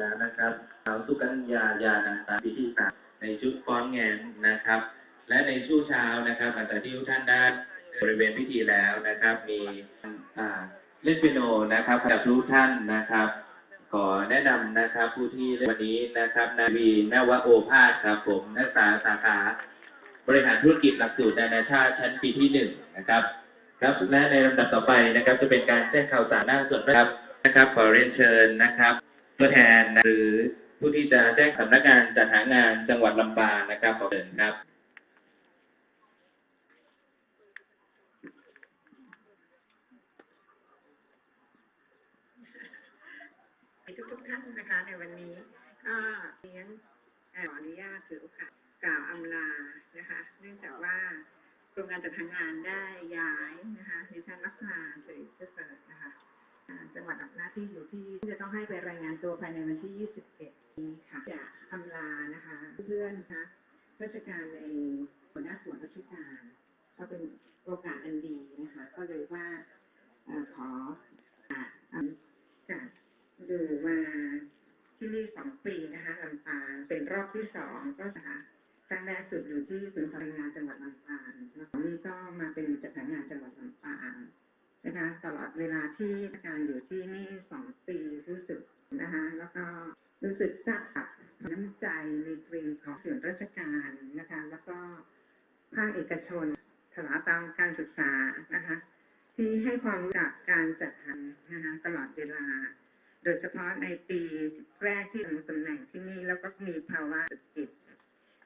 แล้วนะครับสาวสุกัญญายานันตาพิธีสามในชุดฟ้อนแงนนะครับ และในช่วงเช้านะครับหลังจากที่ทุกท่านได้บริเวณพิธีแล้วนะครับ มีเล่นเปียโนนะครับกับทุกท่านนะครับ ขอแนะนำนะครับ ผู้ที่เล่นวันนี้นะครับ นาวีนวโอภาสครับผมนักศึกษาสาขาบริหารธุรกิจหลักสูตรนานาชาติชั้นปีที่หนึ่งนะครับครับและในลำดับต่อไปนะครับ จะเป็นการแจ้งข่าวสารหน้าส่วนครับนะครับ ขอเรียนเชิญนะครับ ตัวแทนหรือผู้ที่จะแจ้งสำนักงานจัดหางานจังหวัดลำปางนะครับขอเชิญครับทุกทุกๆท่านนะคะในวันนี้ก็เรียนขออนุญาตถือโอกาสกล่าวอำลานะคะ เนื่องจากว่าโครงการจัดทำงานได้ย้ายนะคะดิฉันลักษณะเฉยประเสริฐนะคะ จังหวัดรับหน้าที่อยู่ที่จะต้องให้ไปรายงานตัวภายในวันที่ 21 นี้ค่ะ จะอำลานะคะ เพื่อนนะคะราชการในหัวหน้าส่วนราชการก็เป็นโอกาสอันดีนะคะ ก็เลยว่าอขออ่าอ่าจากอยู่มาที่นี่สองปีนะคะลำปางเป็นรอบที่สองก็นะคะครั้งแรกสุดอยู่ที่ศูนย์พลังงานจังหวัดลำปางแล้วนี่ก็มาเป็นจัดหางานจังหวัดลำปาง นะคะตลอดเวลาที่การอยู่ที่นี่สองปีรู้สึกนะคะแล้วก็รู้สึกซาบซึ้งน้ำใจในกรีของส่วนราชการนะคะแล้วก็ภาคเอกชนสถาบันการศึกษานะคะที่ให้ความรู้จักการจัดหานะคะตลอดเวลา โดยเฉพาะในปีแรกที่ลงตำแหน่งที่นี่แล้วก็มีภาวะเศรษฐกิจ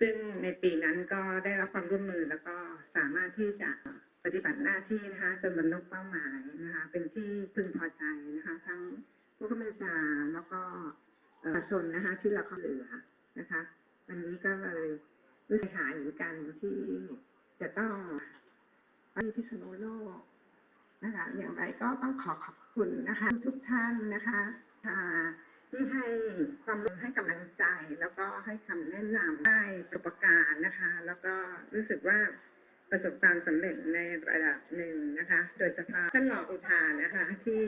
ซึ่งในปีนั้นก็ได้รับความร่วมมือแล้วก็สามารถที่จะ ปฏิบัติหน้าที่นะคะจนบรรลุเป้าหมายนะคะ เป็นที่พึงพอใจนะคะ ทั้งผู้กำกับการแล้วก็ประชาชนนะคะ ที่เราเข้าเหลือนะคะ วันนี้ก็เลยรู้สึกหายเหมือนกันที่จะต้องไปพิษณุโลกนะคะ อย่างไรก็ต้องขอขอบคุณนะคะ ทุกท่านนะคะอ่าที่ให้ความรู้ให้กำลังใจ แล้วก็ให้คำแนะนำได้ประการนะคะ แล้วก็รู้สึกว่า ประสบความสำเร็จในระดับหนึ่งนะคะ โดยเฉพาะท่านรองอุทานนะคะ ที่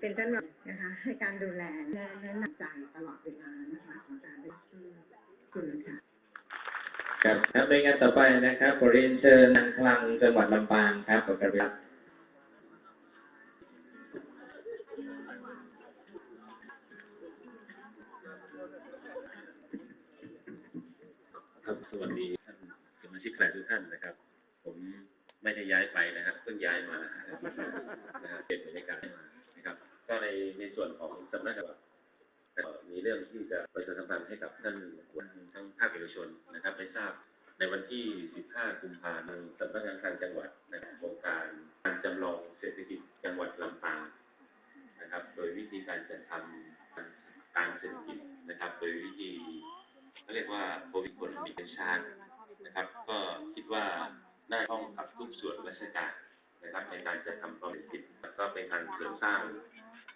เป็นท่านรองนะคะ ให้การดูแลและแนะนำใจตลอดเวลานะคะของการได้ชื่อคุณค่ะครับครับในงานต่อไปนะครับขอเรียนเชิญนางคลังจังหวัดลำปางครับขอบคุณครับครับสวัสดีท่านสมาชิกแขกทุกท่านนะครับ ผมไม่ได้ย้ายไปนะครับเพิ่งย้ายมานะครับเปลี่ยนบรรยากาศมานะครับ ก็ในในส่วนของสำนักงานมีเรื่องที่จะประชาสัมพันธ์ให้กับท่านทั้งภาคเอกชนนะครับได้ทราบในวันที่ 15 กุมภาพันธ์สำนักงานการจังหวัดนะโครงการการจำลองเศรษฐกิจจังหวัดลำปางนะครับ โดยวิธีการจัดทำการเศรษฐกิจนะครับ โดยวิธีเขาเรียกว่าโปรวิดคนมีเป็นชาตินะครับ ก็คิด ได้ท่องกับทุกส่วนราชการนะครับในการจัดทำความผิดแล้วก็เป็นการเสริมสร้าง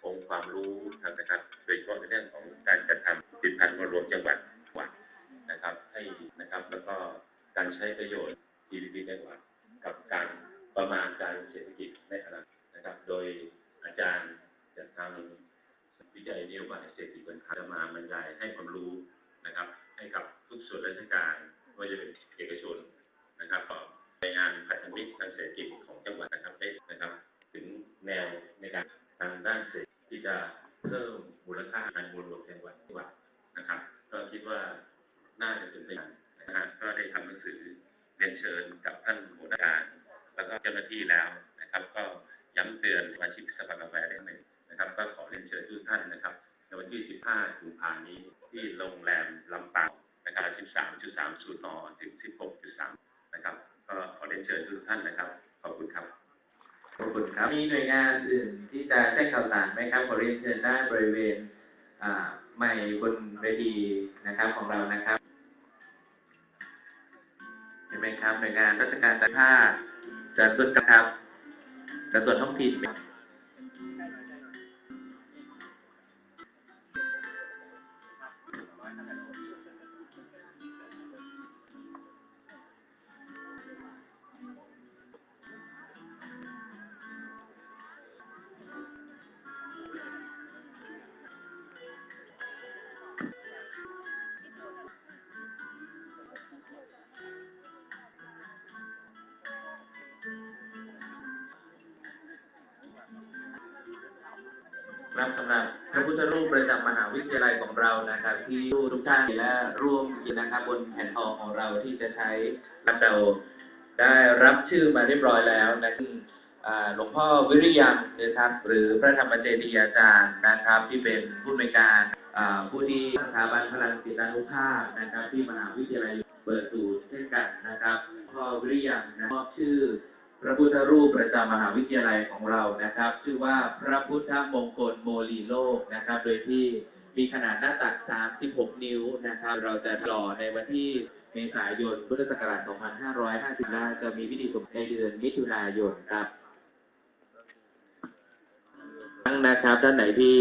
องค์ความรู้นะครับโดยเฉพาะในเรื่องของการจัดทำผลิตภัณฑ์มารวมจังหวัดวัดนะครับให้นะครับแล้วก็การใช้ประโยชน์ GDP ในจังหวัด ที่ 15กุมภาพันธ์นี้ ที่โรงแรมลำปางนะครับ13.30นถึง 16.3 นะครับ ก็ขอเรียนเชิญทุกท่านนะครับ ขอบคุณครับ ขอบคุณครับ มีหน่วยงานอื่นที่จะแจ้งข่าวสารไหมครับ ขอเรียนเชิญได้บริเวณใหม่บนเวทีนะครับของเรานะครับ เห็นไหมครับหน่วยงานราชการจัดภาคจะส่วนครับจะส่วนท้องถิ่น รับสำหรับพระพุทธรูปประจำมหาวิทยาลัยของเรานะครับ ที่ทุกท่านและร่วมกินนะครับบนแผ่นทองของเราที่จะใช้รับเราได้รับชื่อมาเรียบร้อยแล้วนะครับอ่หลวงพ่อวิริยังนะครับ หรือพระธรรมเจดียาจารย์นะครับ ที่เป็นผู้ในการผู้ที่สถาบันพลังจิตานุภาพนะครับ ที่มหาวิทยาลัยเปิดศูนย์เช่นกันนะครับหลวงพ่อวิริยังนะมอบชื่อ พระพุทธรูปประจำมหาวิทยาลัยของเรานะครับ ชื่อว่าพระพุทธมงคลโมลีโลกนะครับ โดยที่มีขนาดหน้าตัก 36 นิ้วนะครับ เราจะหล่อในวันที่เมษายน พุทธศักราช 2550จะมีพิธีสมในเดือนมิถุนายนครับทั้งนะครับท่านไหนที่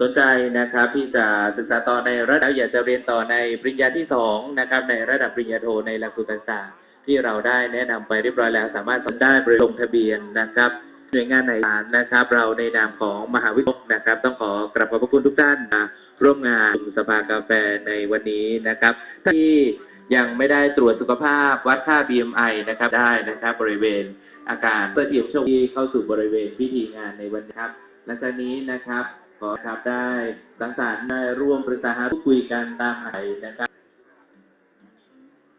สนใจนะครับที่จะศึกษาต่อในระดับอยากจะเรียนต่อในปริญญาที่สองนะครับในระดับปริญญาโทในหลักสูตรต่างๆ ที่เราได้แนะนำไปเรียบร้อยแล้ว สามารถทำได้บริลงทะเบียนนะครับหน่วยงานไหนนะครับ เราในนามของมหาวิทยาลัยนะครับ ต้องขอกราบขอบพระคุณทุกท่านมาร่วมงานสภากาแฟในวันนี้นะครับ ที่ยังไม่ได้ตรวจสุขภาพวัดค่า BMI นะครับได้นะครับ บริเวณอาการเพื่อเทียมโชคที่เข้าสู่บริเวณพิธีงานในวันนี้ครับหลังจากนี้นะครับขอครับได้สังสรรค์ได้ร่วมปรึกษาหาพูดคุยกันตามไหนนะครับ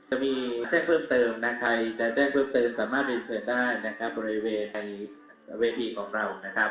จะมีแจ้งเพิ่มเติมนะใครจะแจ้งเพิ่มเติมสามารถเรียนเชิญได้นะครับ บริเวณในเวทีของเรานะครับ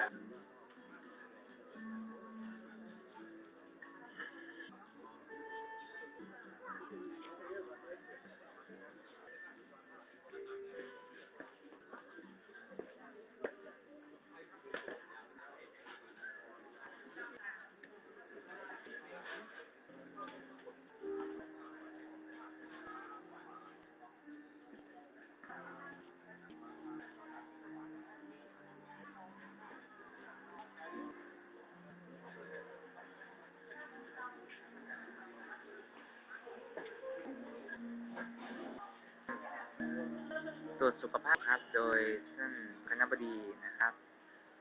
รวจสุขภาพครับ โดยท่านคณบดีนะครับ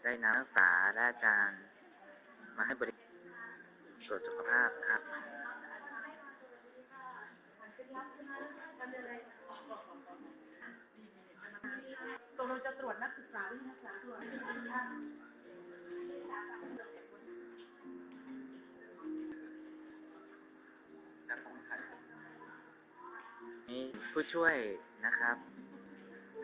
ได้นำนักศึกษาและอาจารย์ มาให้บริตรวจสุขภาพครับตกลงจะตรวจนักศึกษาหรือนักศึกษาตรวจนี่ผู้ช่วยนะครับท่าน